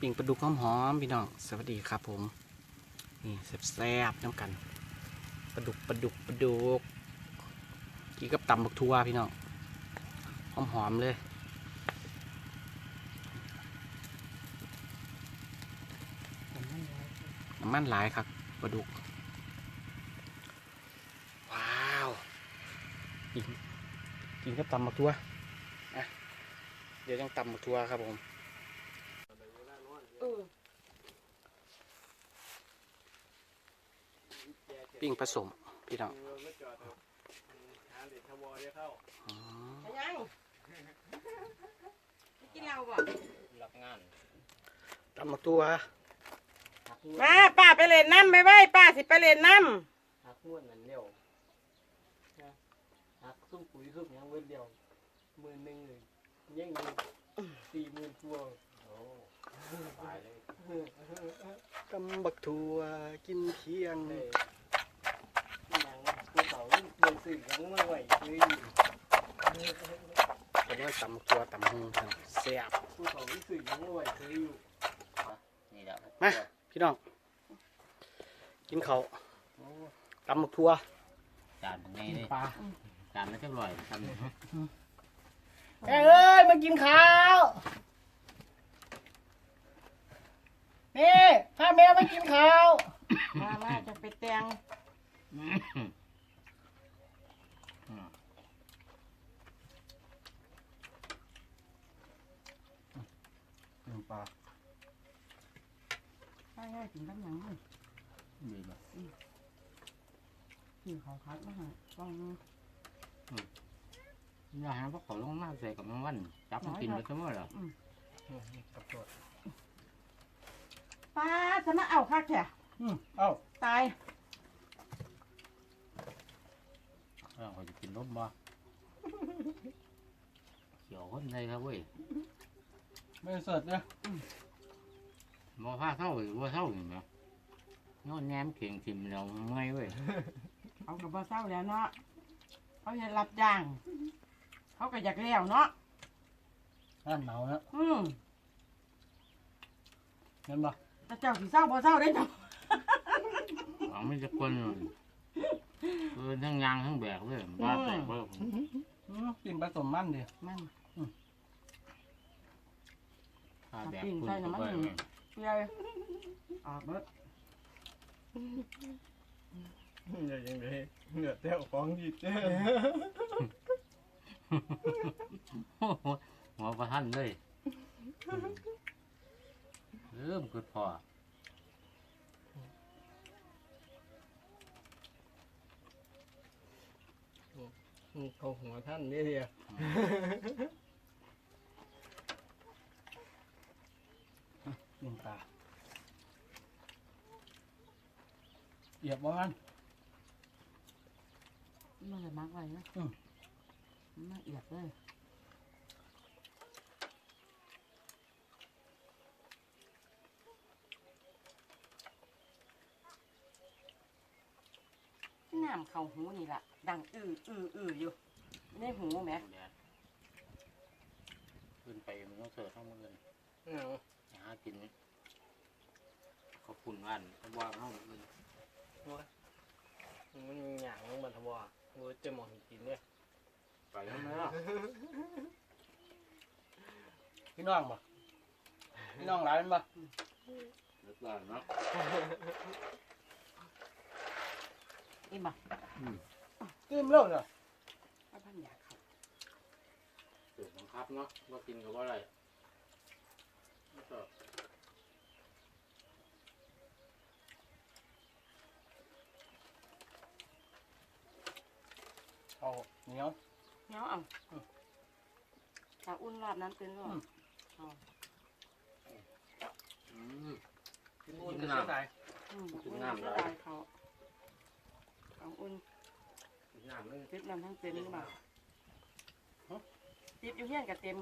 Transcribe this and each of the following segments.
ปิ่งปลาดุกหอมๆพี่น้องสวัสดีครับผม นี่แซ่บๆน้ำกันปลาดุกปลาดุกปลาดุกกินกับตำบักทัวพี่น้องหอมๆเลยน้ำมันหลายครับปลาดุกว้าวกินกินกับตำบักทัวเดี๋ยวต้องตำบักทัวครับผม เออ ปิ้งผสม พี่น้องอืมไปยังไปกินเหล้าบ่รับงานตำบักทัวมาป้าไปเล่นน้ำไปไว้ป้าสิไปเล่นน้หักม้วนนั่นเดียวนะหักซุ่มปุ๋ยซุ่มหยังเว้นเดียวหมื่นหนึ่งเลยยังมีสี่หมื่นตัวโอ้ตายเลยตำบักทัวกินเที่ยงเอ้ยหนังภู เขาเดินสื่อยังมาไหวคืออยู่เป็นว่าตำบักทัวตำหงครับแซ่บภูเขาสื่อยังมาไหวคืออยู่นี่แหละมาพี่น้องกินเขาวโอ้ตำบักทัวจานเป็นไงเลยปลาจานแล้วจะลอยทำแม่เอ้ยมากินข้าวนี่พาแม่มากินข้าวำมามาจะไปแต่ง ปลาใช่ใช่กินกับหยังนี่ดีป่ะกินข้าวพัดมาให้ต้องอย่าหาพวกเขาลงมาใส่กับมันวัน จับมันกินไปทั้งหมดเหรอป้าจะมาเอาคักแท้อืมเอ้าตายเราเขาจะกินรสบ่เขียวคนไทยครับเว้ย ไม่สดนะมอผ้าเท่าหรือว่าเท่าอยู่ไหมนอนแนมเข่งทิมเราเมื่อยเว้ยเอากับบ่เศร้าแล้วเนาะเขาจะรับจ้าง เขาก็อยากเลี้ยวเนาะนั่นหนาวนะอืมเห็นปะแต่เจ้าสิเศร้าบ่เศร้าได้อเจ้าหวังไม่จะคนเลยคือทั้งยางทั้งแบกเลยบ้าแตกเบ้ออืมกินผสมมันดิมัน ผ้าแบกคุณก็ไปเปรี้ยวออกเบิดเหนื่อยยังไงเหนื่อยเต้าของดีเจ้หัวประทันเลยเริ่มคือพอเขาหัวท่านนี่เดียว กินปลาเหยียบบ้านมันเลยมักไว้นะอืมมันละเอียดเลยน้ำเข้าหูนี่ล่ะ ดังอื้ออื้ออื้ออยู่ในหูแหมแดดขึ้นไปมันต้องเสิร์ฟทั้งมือเลยเนาะหากินขอบคุณอันเขาว่าเขาเลยมันมีหยางมันทว่ากูจะมองกินเนี่ยไปทำไมล่ะพี่น้องปะพี่น้องหลายมันปะเลิกแล้วเนาะนี่บ่จิ้มเล่าเนาะก็พันอยากเขาเสือบังคับเนาะว่ากินกับว่าอะไรก็ เอาเหนียว เนาะเอาถ้าอุ่นรอบนั้นเป็นรอบอืม กินอุ่นจะเสียดายอืมกินอุ่นน้ำน้ำได้ได้เขาเอาอุ่นน้ำเลยติดน้ำทั้งเต็มหรือเปล่าฮะติดอยู่เฮียนกับเต็ม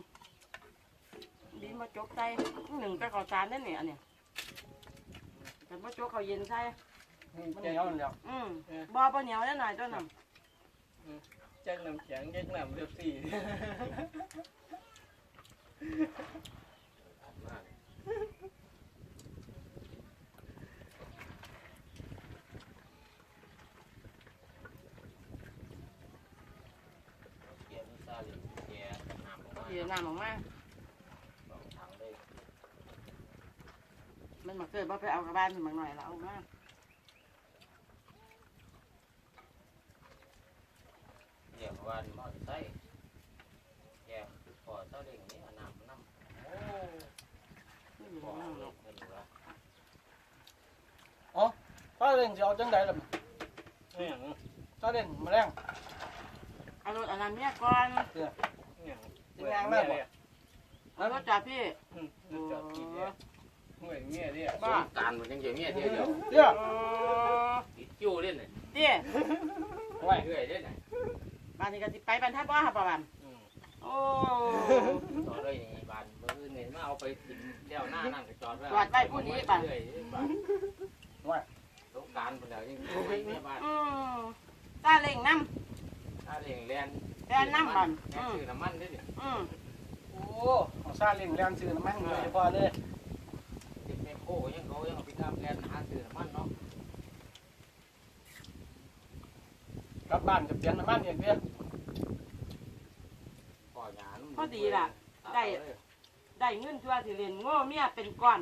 ดินมาจกใส่หนึ่งก็ข้าวสารนั่นเนี่ยเนี่ยแต่มาจกข้าวเย็นใส่เจ้าเหนียวอืมบ่ปลาเหนียวได้หน่อยตัวหนึ่งแจ้งน้ำแข็งแจ้งน้ำเรียบสี่เดี๋ยวน้ำออกมา มันมาเกิดว่าไปเอากระบ้านมันมาหน่อยแล้วเอามาเรียกว่ามอเตอร์ไซค์แกพอเจ้าเด็กนี้เอาน้ำน้ำโอ้ไม่มีพอน้ำหรเด็อกกเป็นว่าถ้าเล่นจะเอาจังใดล่ะเนี่ยถ้าเล่นมาแรงเอารถเอาน้ำเมียก่อนเนี่ยเป็นยางแม่บ่เอารถจอดพี่จอดกินเนี่ย เมื่อเงี้ยเนี่ยบ้าการมันยังเดี๋ยวเงี้ยเดียวเดียวเดี๋ยวติดจู่เล่นน่ะเตี้ยไว้เรื่อยเล่นน่ะบ้านนี้ก็สิไปบรรทัดบ่ค่ะประวันโอ้ต่อเลยนี่บานมือเนี่ยมาเอาไปกินเลี้ยวหน้านั่งก็จอดไว้จอดไว้ผู้นี้ป่ะเรื่อยๆบานไว้สงกรารไปแล้วยังไปเนี่ยบ้านอืมตาเล่งน้ถ้าเลี้ยงแลนแล่นน้ำก่อนแลนซื้อน้ำมันด้วยดิำอืมโอ้ของซาเล่นแรงซื้อน้ำมันโดยเฉพาะเลยติดแมค โครยังเขายังเอาไปทำแลนหาซื้อน้ำมันเนาะกลับบ้านจะเปลี่ยนน้ำมันอย่างเดียวก่อหยานุ่มได้เงินทั่วที่เรียนโง่เมียเป็นก้อน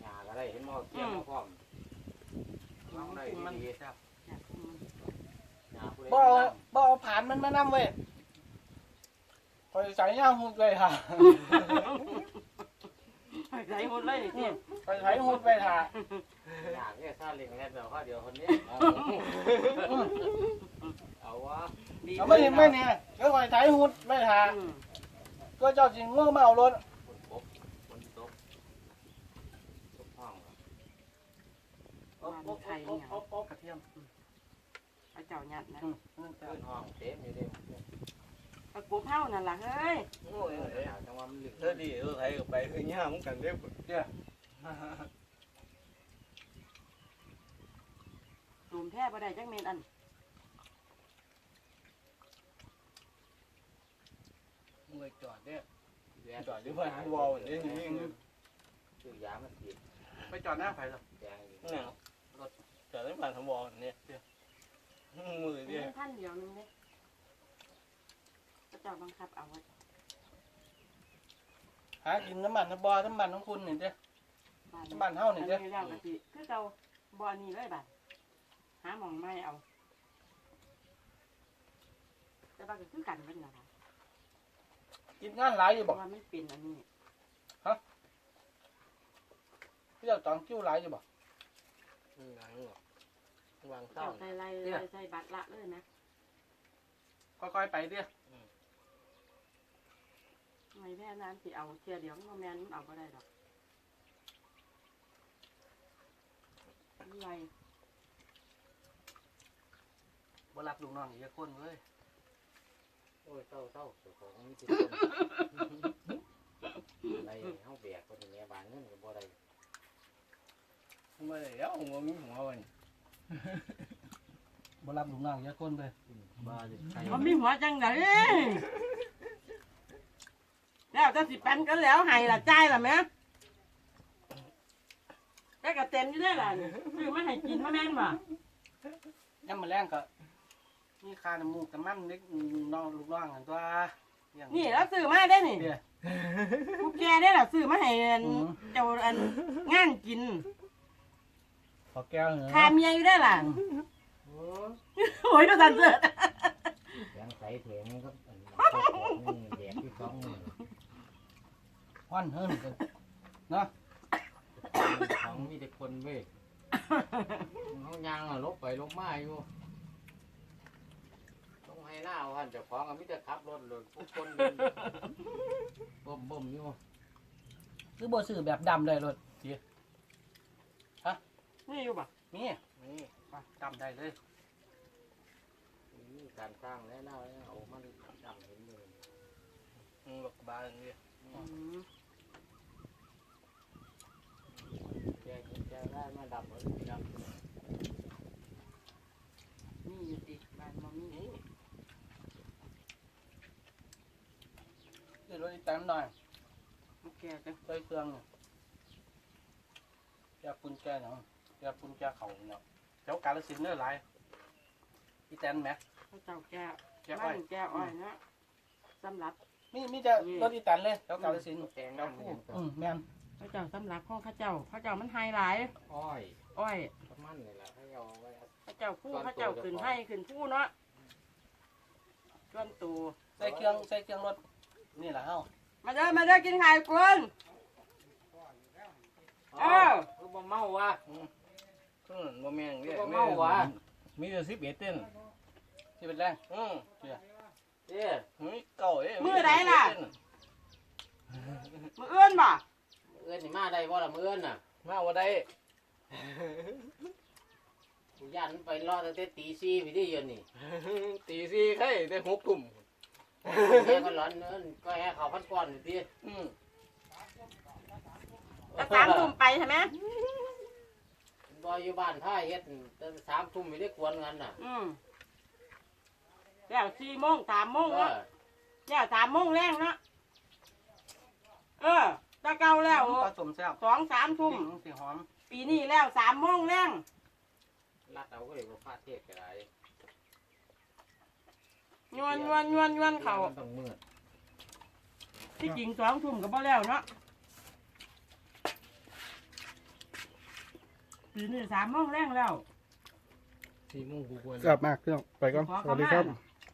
หยาก็ได้เห็นหม้อเกี๊ยวพร้อมน้องได้ดีๆครับหยาผู้ใดบ่เอาบ่เอาผ่านมันมานำเว้ยคอยใส่ย่างหุ่นเลยค่ะ ใส่หมดเลยนี่เตี้ยคอยใส่หุ่นไว้ค่ะหยาเนี่ยถ้าเลี้ยงแลนแบบข้อเดียวคนนี้ เอาวะดีเอาไม่เห็นไม่เนี่ยก็คอยใส่หุ่นไว้ค่ะอืมก็เจ้าจริงโง่มาเอารถคนปบคนตบตบห้องบ้านไทยเนี่ยกระเทียมพระเจ้ายัดนะอืมอืมขึ้นห้องเต็มอยู่ดิ ตะกูเผานั่นล่ะเฮ้ยโอ้ยจังหวะมันลึกเธอดีเออไทยก็ไปคือย่ามึงกันเด้อตูมแท้บ่ได้จักเม็ดอันมึงเลยจอดเนี่ยจอดหรือยู่บ้านวอลเนี่ยนี่คือยามันติดไปจอดหน้าไผ่หรอแย่เนี่ยรถจอดที่บ้านทวอลเนี่ยมือเดียวพันเดียวนึงเด้พระเจ้าบังคับเอาไว้หากินน้ำมันน้ำบอน้ำมันของคุณนี่เด้บ้านน้ำมันเฮาอันนี่นี้เด้แล้วกะสิคือเก่าบ่อันนี้เลยบัดหาหม่องไม้เอา แต่ว่าก็คือกันเบิ่นล่ะค่ะกินงานหลายอยู่เพบ่ราะว่ามันเป็นอันนี้พี่เจ้าจองคิวหลายอยู่บ่หลังหรอวางเจ้าเต้าใส่ไล่ไล่ใส่บัตรละเลยนะค่อยๆไปเด้อ ไม่แพ้นั้นสิเอาเทียเดียวมันบ่แม่นมันเอาบ่ได้ดอกมันไล่บ่รับลูกน้องอีกคนเลยโอ้ยเศร้าเศร้าเจ้าของมีติดอะไรเขาแบกคนนี้บานเงินก็บ่ได้ไม่แล้วหัวมีหัววันบ่รับลูกน้องอีกคนเลยบ้าจะใครเขามีหัวจังได แล้วจะสิปันกันแล้วให้ล่ะจ่ายล่ะแม่แต่ก็เต็มอยู่ได้อล่ะซื้อมาให้กินมาแม่นบ่ยามมื้อแรงก็มีค่าน้ำมูกน้ำมันเล็กน้องลูกน้องกันตัวอย่างนี่แล้วซื้อมาได้อนี่เด้อผู้แกได้อล่ะซื้อมาให้อันอืมเจ้าอันงานกินขอแก้วเหรอคาเมียอยู่ได้อล่ะโอ้โอ้ยดูสันเสือ แสงใสเถียงก็นี่แบกที่สองมือ ฮ้อนเฮิรนกันของมีแต่คนเว้ยเขายางลบไปลบมาอยู่ต้องให้หน้าพันเจ้าของมีแต่ขับรถเลยพวกคนบ่มบ่มอยู่หรือบ่ซื้อแบบดำได้รถสินี่อยู่บ่มีนี่อะดำได้เลยมีการสร้างแล้วเน่าแล้วเอามันดำเห็นเลยมึงหลบบ้านเนี่ย อืมแกกินแกได้มาดำเลยดำนี่อยู่ติบ้านบ่มีนี่ซื้อรถอีแตมหน่อยผู้แกจังใส่เครื่องเนี่ยแกปุ่นแกเนาะแกปุ่นแกเขาเนาะแถวกาลสินธุ์เนื้อหลายอีแตนแหมพระเจ้าแก้วแกอ้บ้าอยนแก้วอ้อยเนาะสำหรับมีมีแต่รถอีแตนเลยแล้วกาลสินธุ์แกงน้ำเนี่ยอืมแม่น พระเจ้าสำหรับของข้าเจ้าข้าเจ้ามันไฮไลท์อ้อยอ้อยประมาณนี่แหละให้เอาไว้ข้าเจ้าคู่ข้าเจ้าขึ้นให้ขึ้นผู้เนาะส่วนตัวใส่เครื่องใส่เครื่องรถนี่แหละเฮามาเด้อมาเด้อกินไข่กุนเออคือบ่เมาวะอืมบ่แม่งคือเด้บ่เมาวะมีแต่11เต้นที่เป็นแรงอืมเด้อเฮ้ยเก่าเอ้ยมือไหนล่ะมือเอื้อนบ่ เอื้อนนี่มาได้บ่ล่ะมื้อเอื้อนน่ะมาบ่ได้ กูย่านมันไปรอตั้งแต่ตีสี่ไปที่เย็นนี่ ตีสี่ไข่ได้หกทุ่มแม่ก็ร้อนเอิ้นก็ให้เขาพันก้อนอยู่ติอืมจะสามทุ่มไปใช่ไหมบ่อยู่บ้านท่าเฮ็ดตั้งสามทุ่มไม่ได้กวนกันน่ะอืมแล้วสี่โมงสามโมงเอเนาะอแล้วสามโมงแรงเนาะเออ ตะเกาแล้วผสมแซ่บสองสามทุ่มสิ่งสีหอมปีนี้แล้วสามโมงแรงรัดเอาก็เลยบ่พาเทศก็ได้ยวนยวนยวนยวนเขามันต้องมืดที่จริงสองทุ่มก็บ่แล้วเนาะปีนี้สามโมงแรงแล้วสี่โมงกูควรกลับมากพี่น้องไปก่อนขอสวัสดีเข้าครับมา